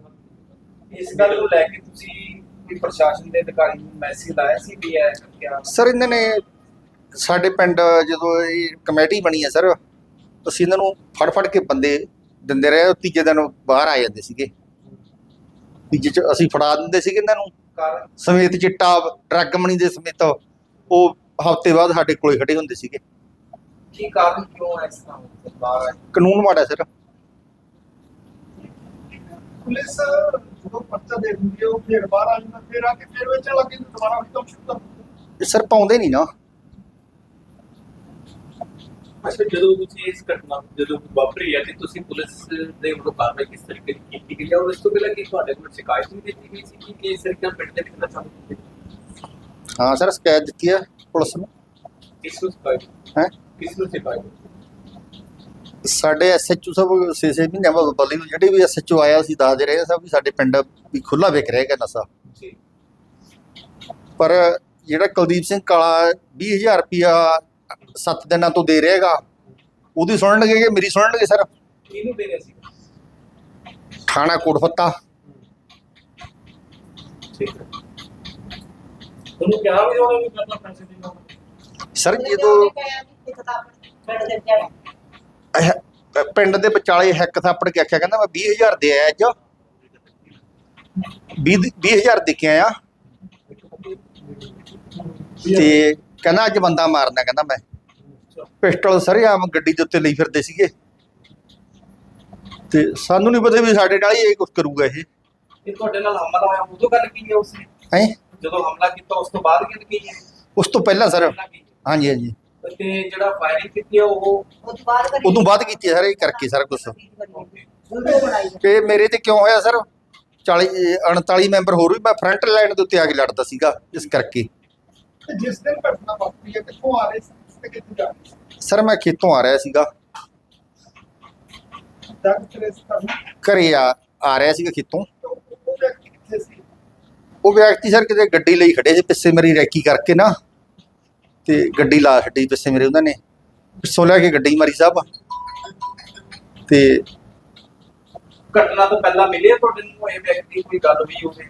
ਇਸ ਗੱਲ ਨੂੰ ਲੈ ਕੇ ਤੁਸੀਂ ਵੀ ਪ੍ਰਸ਼ਾਸਨ ਦੇ ਅਧਿਕਾਰੀ ਨੂੰ ਮੈਸੇਜ ਲਾਇਆ ਸੀ ਵੀ ਇਹ ਕਿਆ ਸਰ ਇਹਨਾਂ ਨੇ ਸਾਡੇ ਪਿੰਡ ਜਦੋਂ ਇਹ ਕਮੇਟੀ ਬਣੀ ਹੈ ਸਰ ਅਸੀਂ ਇਹਨਾਂ ਨੂੰ ਫੜ ਫੜ ਕੇ ਬੰਦੇ ਦਿੰਦੇ ਰਹੇ ਉਹ ਤੀਜੇ ਦਿਨ ਬਾਹਰ ਆ ਜਾਂਦੇ ਸੀਗੇ। ਤੀਜੇ ਚ ਅਸੀਂ ਫੜਾ ਦਿੰਦੇ ਸੀਗੇ ਇਹਨਾਂ ਨੂੰ। ਕਾਰਨ? ਸਮੇਤ ਚਿੱਟਾ ਡਰੱਗ ਮਣੀ ਦੇ ਸਮੇਤ। ਉਹ ਹਫ਼ਤੇ ਬਾਅਦ ਸਾਡੇ ਕੋਲੇ ਖੜੇ ਹੁੰਦੇ ਸੀਗੇ ਕੀ ਕਾਰਨ ਕਿਉਂ ਇਸ ਤਰ੍ਹਾਂ? ਬਾਹਰ? ਕਾਨੂੰਨ ਮਾੜਾ ਸਰ ਪੁਲਿਸ ਜਦੋਂ ਪਰਚਾ ਦੇ ਦਿੰਦੀ ਹੈ ਉਹ ਫਿਰ ਬਾਹਰ ਆ ਜਾਂਦਾ ਫਿਰ ਆ ਕੇ ਫਿਰ ਵੇਚਣ ਲੱਗੇ ਤੇ ਦੁਬਾਰਾ ਵੀ ਕੰਮ ਸ਼ੁਰੂ ਕਰ ਸਰ ਪਾਉਂਦੇ ਨਹੀਂ ਨਾ ਅੱਛਾ ਜਦੋਂ ਤੁਸੀਂ ਇਸ ਘਟਨਾ ਜਦੋਂ ਵਾਪਰੀ ਹੈ ਤੇ ਤੁਸੀਂ ਪੁਲਿਸ ਦੇ ਵੱਲੋਂ ਕਾਰਵਾਈ ਕਿਸ ਤਰੀਕੇ ਦੀ ਕੀਤੀ ਗਈ ਹੈ ਔਰ ਇਸ ਤੋਂ ਪਹਿਲਾਂ ਕੀ ਤੁਹਾਡੇ ਕੋਲ ਸ਼ਿਕਾਇਤ ਵੀ ਦਿੱਤੀ ਗਈ ਸੀ ਕਿ ਇਸ ਤਰੀਕੇ ਨਾਲ ਪਿੰਡ ਦੇ ਵਿੱਚ ਨਸ਼ਾ ਹਾਂ ਸਰ ਸ਼ਿਕਾਇਤ ਦਿੱਤੀ ਹੈ ਪੁਲਿਸ ਨੂੰ। ਕਿਸ ਨੂੰ ਸ਼ਿਕਾਇਤ ਹੈ? ਕਿਸ ਨੂੰ ਸ਼ਿਕਾਇਤ ਸਾਡੇ ਐਸਐਚਓ ਸਾਹਿਬ ਛੇ ਮਹੀਨਿਆਂ ਬਾਅਦ ਬਦਲੀ ਹੋਈ ਜਿਹੜੇ ਵੀ ਐਸਐਚਓ ਆਇਆ ਸੀ ਦੱਸਦੇ ਰਹੇ ਸਭ ਵੀ ਸਾਡੇ ਪਿੰਡ ਵੀ ਖੁੱਲਾ ਵਿਕ ਰਿਹਾ ਨਸ਼ਾ। ਜੀ। ਪਰ ਜਿਹੜਾ ਕੁਲਦੀਪ ਸਿੰਘ ਕਾਲਾ 20000 ਰੁਪਿਆ 7 ਦਿਨਾਂ ਤੋਂ ਦੇ ਰਿਹਾਗਾ ਉਹਦੀ ਸੁਣਨਗੇ ਕਿ ਮੇਰੀ ਸੁਣਨਗੇ ਸਰ? ਕਿਹਨੂੰ ਦੇ ਰਿਹਾ ਸੀ? ਥਾਣਾ ਕੋਟਫੱਤਾ ਠੀਕ ਹੈ ਤੁਹਾਨੂੰ ਕਿਹਾ ਵੀ ਉਹਨੇ ਵੀ ਕਰਨਾ ਪੈਸੇ ਦੇਣਾ ਸਰ ਜਦੋਂ ਇਹ ਪਿੰਡ ਦੇ ਵਿਚਾਲੇ ਹੱਕ ਥਾਪੜ ਕੇ ਆਖਿਆ ਕਹਿੰਦਾ ਮੈਂ 20000 ਦੇ ਆਇਆ ਅੱਜ। 20 20000 ਦੇ ਕੇ ਆਇਆ। ਤੇ ਕਹਿੰਦਾ ਅੱਜ ਬੰਦਾ ਮਾਰਨਾ ਕਹਿੰਦਾ ਮੈਂ। ਪਿਸਟਲ ਸਰੇਆਮ ਗੱਡੀ ਦੇ ਉੱਤੇ ਲਈ ਫਿਰਦੇ ਸੀਗੇ। ਤੇ ਸਾਨੂੰ ਨਹੀਂ ਪਤਾ ਵੀ ਸਾਡੇ ਨਾਲ ਹੀ ਇਹ ਕੁਝ ਕਰੂਗਾ ਇਹ। ਇਹ ਤੁਹਾਡੇ ਨਾਲ ਹਮਲਾ ਹੋਇਆ ਉਦੋਂ ਗੱਲ ਕੀ ਹੈ ਉਸਨੇ ਹੈ? ਜਦੋਂ ਹਮਲਾ ਕੀਤਾ ਉਸ ਤੋਂ ਬਾਅਦ ਗੱਲ ਕੀ ਹੈ? ਉਸ ਤੋਂ ਪਹਿਲਾਂ ਸਰ? ਹਾਂਜੀ ਹਾਂਜੀ। ਤੇ ਜਿਹੜਾ ਫਾਇਰਿੰਗ ਕੀਤੀ ਹੈ ਉਹ ਉਦੋਂ ਬਾਅਦ ਕੀਤੀ ਹੈ ਸਰ ਇਹ ਕਰਕੇ ਸਾਰਾ ਕੁਝ ਤੇ ਮੇਰੇ ਤੇ ਕਿਉਂ ਹੋਇਆ ਸਰ? 40 ਅਹ 39 ਮੈਂਬਰ ਹੋਰ ਵੀ ਮੈਂ ਫਰੰਟ ਲਾਈਨ ਦੇ ਉੱਤੇ ਆ ਕੇ ਲੜਦਾ ਸੀਗਾ ਇਸ ਕਰਕੇ। ਜਿਸ ਦਿਨ ਘਟਨਾ ਵਾਪਰੀ ਹੈ ਕਿੱਥੋਂ ਆ ਰਹੇ ਸੀ? ਤੇ ਕਿੱਥੇ ਜਾ ਰਹੇ ਸੀ? ਸਰ ਮੈਂ ਖੇਤੋਂ ਆ ਰਿਹਾ ਸੀਗਾ। ਕਰਨਾ। ਘਰੇ ਆ ਆ ਰਿਹਾ ਸੀਗਾ ਖੇਤੋਂ। ਉਹ ਉਹ ਵਿਅਕਤੀ ਕਿੱਥੇ ਸੀ? ਉਹ ਵਿਅਕਤੀ ਸਰ ਕਿਤੇ ਗੱਡੀ ਲਈ ਖੜੇ ਸੀ ਪਿੱਛੇ ਮੇਰੀ ਰੈਕੀ ਕਰਕੇ ਨਾ, ਤੇ ਗੱਡੀ ਲਾ ਛੱਡੀ ਪਿੱਛੇ ਮੇਰੇ ਉਹਨਾਂ ਨੇ। ਪਿੱਛੋਂ ਲੈ ਕੇ ਗੱਡੀ ਮਾਰੀ ਸਾਹਿਬ। ਤੇ ਘਟਨਾ ਤੋਂ ਪਹਿਲਾਂ ਮਿਲਿਆ ਤੁਹਾਡੇ ਨੂੰ ਇਹ ਵਿਅਕਤੀ, ਕੋਈ ਗੱਲ ਵੀ ਹੋਵੇ?